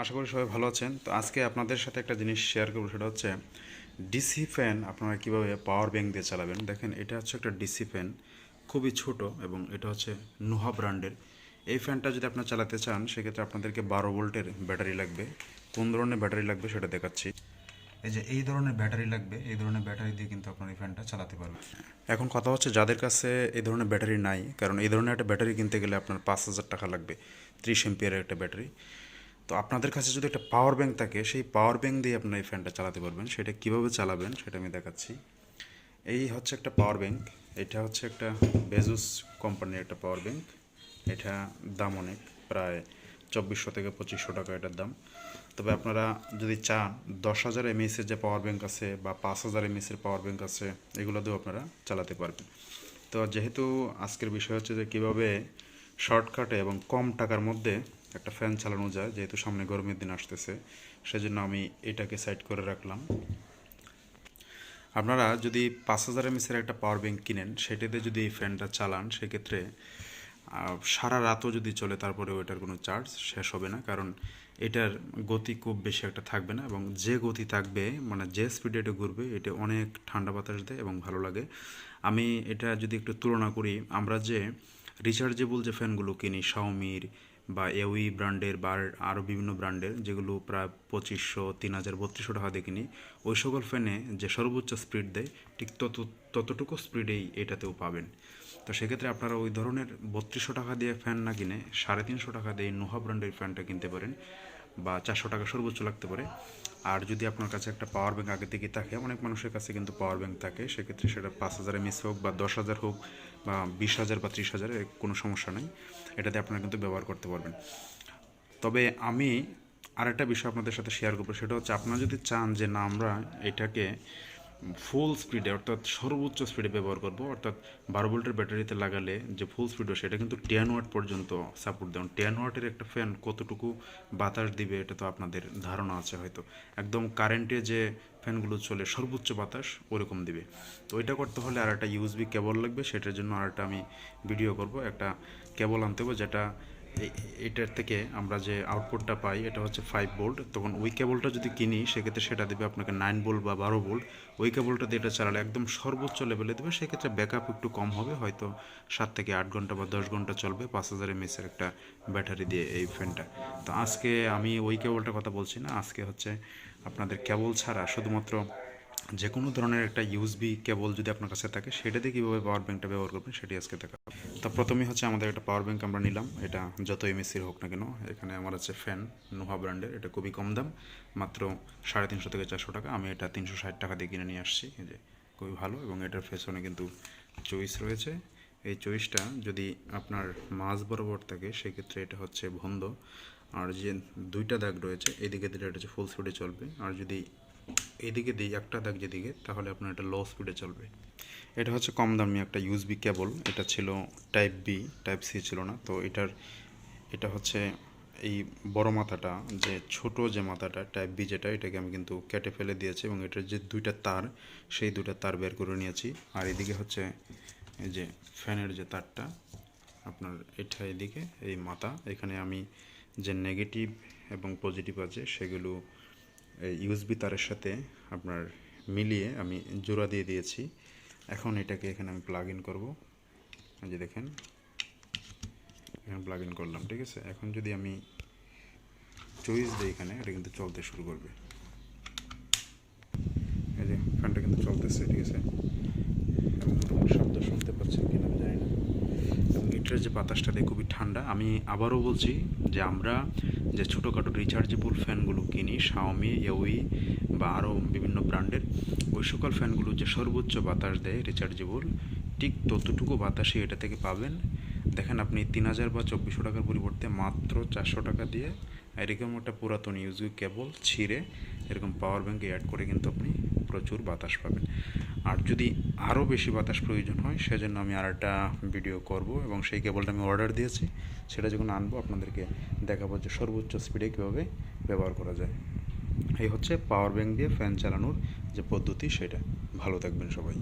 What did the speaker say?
আশা করি সবাই ভালো আছেন। তো আজকে আপনাদের সাথে একটা জিনিস শেয়ার করব, সেটা হচ্ছে ডিসি ফ্যান আপনারা কীভাবে পাওয়ার ব্যাংক দিয়ে চালাবেন? দেখেন, এটা হচ্ছে একটা ডিসি ফ্যান খুবই ছোট এবং এটা হচ্ছে নোহা ব্র্যান্ডের। এই ফ্যানটা যদি আপনারা চালাতে চান, সেক্ষেত্রে আপনাদেরকে বারো ভোল্টের ব্যাটারি লাগবে। কোন ধরনের ব্যাটারি লাগবে সেটা দেখাচ্ছি। এই যে এই ধরনের ব্যাটারি লাগবে, এই ধরনের ব্যাটারি দিয়ে কিন্তু আপনার এই ফ্যানটা চালাতে পারবেন। এখন কথা হচ্ছে যাদের কাছে এই ধরনের ব্যাটারি নাই, কারণ এই ধরনের একটা ব্যাটারি কিনতে গেলে আপনার পাঁচ হাজার টাকা লাগবে, ত্রিশ এমপিয়ারের একটা ব্যাটারি। তো আপনাদের কাছে যদি একটা পাওয়ার ব্যাঙ্ক থাকে, সেই পাওয়ার ব্যাঙ্ক দিয়ে আপনার এই ফ্যানটা চালাতে পারবেন। সেটা কীভাবে চালাবেন সেটা আমি দেখাচ্ছি। এই হচ্ছে একটা পাওয়ার ব্যাঙ্ক এটা হচ্ছে একটা বেজুস কোম্পানির একটা পাওয়ার ব্যাঙ্ক এটা দাম অনেক, প্রায় চব্বিশশো থেকে পঁচিশশো টাকা এটার দাম। তবে আপনারা যদি চান, দশ হাজার এমএসের যে পাওয়ার ব্যাঙ্ক আছে বা পাঁচ হাজার এমএসের পাওয়ার ব্যাঙ্ক আছে, এগুলো দিয়েও আপনারা চালাতে পারবেন। তো যেহেতু আজকের বিষয় হচ্ছে যে কীভাবে শর্টকাটে এবং কম টাকার মধ্যে একটা ফ্যান চালানো যায়, যেহেতু সামনে গরমের দিন আসতেছে, সেজন্য আমি এটাকে সাইড করে রাখলাম। আপনারা যদি পাঁচ হাজার এমএসের একটা পাওয়ার ব্যাঙ্ক কিনেন, সেটাতে যদি এই ফ্যানটা চালান, সেক্ষেত্রে সারা রাতও যদি চলে তারপরে ওইটার কোনো চার্জ শেষ হবে না, কারণ এটার গতি খুব বেশি একটা থাকবে না, এবং যে গতি থাকবে মানে যে স্পিডে এটা ঘুরবে, এটা অনেক ঠান্ডা বাতাস দেয় এবং ভালো লাগে। আমি এটা যদি একটু তুলনা করি, আমরা যে রিচার্জেবল যে ফ্যানগুলো কিনি শাওমির বা এউই ব্র্যান্ডের বা আরও বিভিন্ন ব্র্যান্ডের, যেগুলো প্রায় পঁচিশশো তিন হাজার বত্রিশশো টাকা দিয়ে কিনি, ওই সকল ফ্যানে যে সর্বোচ্চ স্পিড দেয়, ঠিক তত, ততটুকু স্পিডেই এটাতেও পাবেন। তো সেক্ষেত্রে আপনারা ওই ধরনের বত্রিশশো টাকা দিয়ে ফ্যান না কিনে সাড়ে তিনশো টাকা দিয়ে নোহা ব্র্যান্ডের ফ্যানটা কিনতে পারেন বা চারশো টাকা সর্বোচ্চ লাগতে পারে। আর যদি আপনার কাছে একটা পাওয়ার ব্যাঙ্ক আগে থেকে থাকে অনেক মানুষের কাছে কিন্তু পাওয়ার ব্যাঙ্ক থাকে, সেক্ষেত্রে সেটা পাঁচ হাজার এমএস হোক বা দশ হাজার হোক বা বিশ হাজার বা ত্রিশ হাজারের কোনো সমস্যা নেই। এটাতে আপনারা কিন্তু ব্যবহার করতে পারবেন। তবে আমি আরেকটা বিষয় আপনাদের সাথে শেয়ার করব, সেটা হচ্ছে আপনারা যদি চান যে না, আমরা এটাকে ফুল স্পিডে অর্থাৎ সর্বোচ্চ স্পিডে ব্যবহার করব, অর্থাৎ বারো ভোল্টের ব্যাটারিতে লাগালে যে ফুল স্পিড সেটা কিন্তু টেন ওয়াট পর্যন্ত সাপোর্ট দেন টেন ওয়াটের একটা ফ্যান কতটুকু বাতাস দিবে, এটা তো আপনাদের ধারণা আছে হয়তো। একদম কারেন্টে যে ফ্যানগুলো চলে, সর্বোচ্চ বাতাস ওরকম দিবে। তো এটা করতে হলে আর একটা ইউএসবি কেবল লাগবে, সেটার জন্য আর একটা আমি ভিডিও করব। একটা কেবল আনতে হবে, যেটা এটার থেকে আমরা যে আউটপুটটা পাই, এটা হচ্ছে ফাইভ বোল্ট তখন ওই কেবলটা যদি কিনি, সেক্ষেত্রে সেটা দেবে আপনাকে নাইন বোল্ট বা বারো ভোল্ট ওই কেবলটা দিয়ে এটা চালালে একদম সর্বোচ্চ লেভেলে দেবে। সেক্ষেত্রে ব্যাকআপ একটু কম হবে, হয়তো সাত থেকে আট ঘণ্টা বা দশ ঘণ্টা চলবে, পাঁচ হাজার এমএসের একটা ব্যাটারি দিয়ে এই ফ্যানটা তো আজকে আমি ওই কেবলটার কথা বলছি না, আজকে হচ্ছে আপনাদের কেবল ছাড়া শুধুমাত্র যে কোনো ধরনের একটা ইউএসবি কেবল যদি আপনার কাছে থাকে, সেটা দিয়ে কীভাবে পাওয়ার ব্যাঙ্কটা ব্যবহার করবেন সেটি আজকে দেখা। তো প্রথমেই হচ্ছে আমাদের একটা পাওয়ার ব্যাঙ্ক আমরা নিলাম। এটা যত এমএসির হোক না কেন, এখানে আমার আছে ফ্যান নোহা ব্র্যান্ডের এটা খুবই কম দাম, মাত্র সাড়ে তিনশো থেকে চারশো টাকা। আমি এটা তিনশো ষাট টাকা দিয়ে কিনে নিয়ে আসছি। এই যে খুবই ভালো এবং এটার ফেসনে কিন্তু চয়েস রয়েছে। এই চয়েসটা যদি আপনার মাঝ বরাবর থাকে, সেক্ষেত্রে এটা হচ্ছে বন্ধ। আর যে দুইটা দাগ রয়েছে, এদিকে দিলে এটা হচ্ছে ফুল স্পিডে চলবে। আর যদি এদিকে দিই, একটা দাগ যেদিকে, তাহলে আপনার এটা লো স্পিডে চলবে। এটা হচ্ছে কম দামি একটা ইউএসবি কেবল এটা ছিল টাইপ বি টাইপ সি ছিল না। তো এটার, এটা হচ্ছে এই বড় মাথাটা, যে ছোট যে মাথাটা টাইপ বি যেটা, এটাকে আমি কিন্তু কেটে ফেলে দিয়েছি এবং এটার যে দুইটা তার, সেই দুইটা তার বের করে নিয়েছি। আর এদিকে হচ্ছে এই যে ফ্যানের যে তারটা, আপনার এটা এদিকে, এই মাথা, এখানে আমি যে নেগেটিভ এবং পজিটিভ আছে, সেগুলো ইউএসবি তারের সাথে আপনার মিলিয়ে আমি জোড়া দিয়ে দিয়েছি। এখন এটাকে এখানে আমি প্লাগ ইন করব। যে দেখেন, এখানে প্লাগ ইন করলাম, ঠিক আছে? এখন যদি আমি চয়েস দিই এখানে, এটা কিন্তু চলতে শুরু করবে। এই যে ফ্যানটা কিন্তু চলতেছে, ঠিক আছে এবং মোটামুটি শব্দ শুনতে পাচ্ছেন কিনা আমি জানি না এবং যে বাতাসটা দেয় খুবই ঠান্ডা, আমি আবারও বলছি যে আমরা যে ছোটোখাটো রিচার্জেবল ফ্যানগুলো কিনি শাওমি ইউই বা আরও বিভিন্ন ব্র্যান্ডের, ওই সকল ফ্যানগুলো যে সর্বোচ্চ বাতাস দেয় রিচার্জেবল ঠিক ততটুকু বাতাসই এটা থেকে পাবেন। দেখেন আপনি তিন হাজার বা চব্বিশশো টাকার পরিবর্তে মাত্র চারশো টাকা দিয়ে এরকম একটা পুরাতন ইউজু কেবল ছিঁড়ে এরকম পাওয়ার ব্যাঙ্কে অ্যাড করে কিন্তু আপনি প্রচুর বাতাস পাবেন। আর যদি আরও বেশি বাতাস প্রয়োজন হয়, সেজন্য আমি আর একটা ভিডিও করব এবং সেই কেবলটা আমি অর্ডার দিয়েছি। সেটা যখন আনব, আপনাদেরকে দেখাবো যে সর্বোচ্চ স্পিডে কীভাবে ব্যবহার করা যায়। এই হচ্ছে পাওয়ার ব্যাঙ্ক দিয়ে ফ্যান চালানোর যে পদ্ধতি, সেটা। ভালো থাকবেন সবাই।